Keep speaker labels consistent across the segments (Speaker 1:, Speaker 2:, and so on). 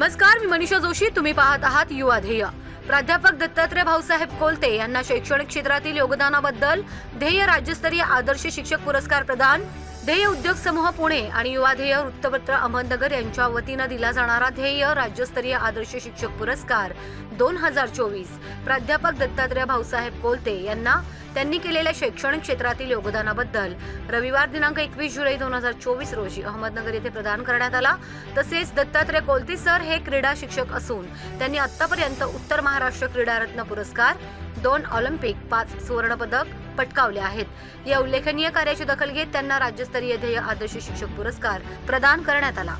Speaker 1: नमस्कार मी मनीषा जोशी तुम्ही पाहत आहात युवा ध्येय प्राध्यापक दत्तात्रय भाऊसाहेब कोलते यांना शैक्षणिक क्षेत्रातील योगदानाबद्दल ध्येय राज्यस्तरीय आदर्श शिक्षक पुरस्कार प्रदान ध्येय उद्योग समूह पुणे आणि युवा ध्येय वृत्तपत्र अहमदनगर यांच्या वतीनं दिला जाणारा ध्येय राज्यस्तरीय आदर्श शिक्षक पुरस्कार दोन हजार चोवीस प्राध्यापक दत्तात्रय भाऊसाहेब कोलते यांना त्यांनी केलेल्या शैक्षणिक क्षेत्रातील योगदानाबद्दल रविवार दिनांक एकवीस जुलै दोन हजार चोवीस रोजी अहमदनगर येथे प्रदान करण्यात आला तसेच दत्तात्रय कोलते सर हे क्रीडा शिक्षक असून त्यांनी आतापर्यंत उत्तर महाराष्ट्र क्रीडारत्न पुरस्कार दोन ऑलिम्पिक पाच सुवर्णपदक पटकावले आहेत या उल्लेखनीय कार्याची दखल घेत त्यांना राज्यस्तरीय ध्येय आदर्श शिक्षक पुरस्कार प्रदान करण्यात आला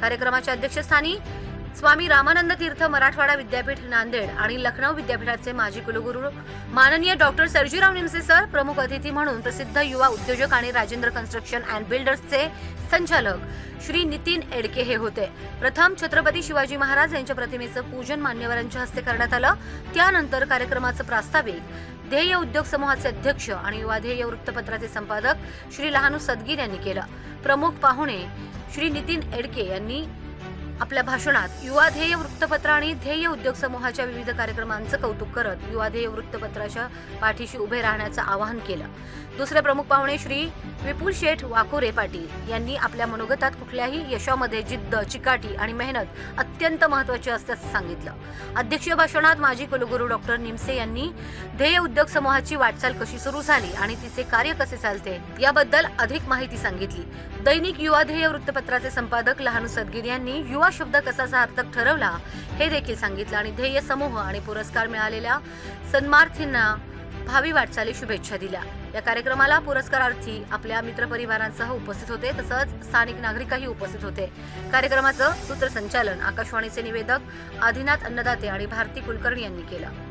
Speaker 1: कार्यक्रमाच्या अध्यक्षस्थानी स्वामी रामानंद तीर्थ मराठवाडा विद्यापीठ नांदेड आणि लखनौ विद्यापीठाचे माजी कुलगुरू माननीय डॉक्टर सर्जीराव निमसे सर प्रमुख अतिथी म्हणून प्रसिद्ध युवा उद्योजक आणि राजेंद्र कन्स्ट्रक्शन अँड बिल्डर्सचे संचालक श्री नितीन एडके हे होते प्रथम छत्रपती शिवाजी महाराज यांच्या प्रतिमेचं पूजन मान्यवरांच्या हस्ते करण्यात आलं त्यानंतर कार्यक्रमाचं प्रास्ताविक ध्येय उद्योग समूहाचे अध्यक्ष आणि युवा ध्येय वृत्तपत्राचे संपादक श्री लहानू सदगीर यांनी केलं प्रमुख पाहुणे श्री नितीन एडके यांनी आपल्या भाषणात युवा वृत्तपत्र आणि ध्येय उद्योग समूहाच्या विविध कार्यक्रमांचं कौतुक करत युवाधेय वृत्तपत्राच्या पाठीशी उभे राहण्याचं आवाहन केलं दुसरे प्रमुख पाहुणे श्री विपुल शेठ वाकोरे पाटील यांनी आपल्या मनोगतात कुठल्याही यशामध्ये जिद्द चिकाटी आणि मेहनत अत्यंत महत्वाची असल्याचं सांगितलं अध्यक्षीय भाषणात माजी कुलगुरू डॉक्टर निमसे यांनी ध्येय उद्योग समूहाची वाटचाल कशी सुरू झाली आणि तिचे कार्य कसे चालते याबद्दल अधिक माहिती सांगितली दैनिक युवा वृत्तपत्राचे संपादक लहानू सदगीर यांनी युवा हा शब्द कसा सार्थक ठरवला हे देखील सांगितलं आणि ध्येय समूह आणि पुरस्कार मिळालेल्या सन्मार्थींना भावी वाटचाली शुभेच्छा दिल्या या कार्यक्रमाला पुरस्कारार्थी आपल्या मित्रपरिवारांसह उपस्थित होते तसंच स्थानिक नागरिकही उपस्थित होते कार्यक्रमाचं सूत्रसंचालन आकाशवाणीचे निवेदक आदिनाथ अन्नदाते आणि भारती कुलकर्णी यांनी केलं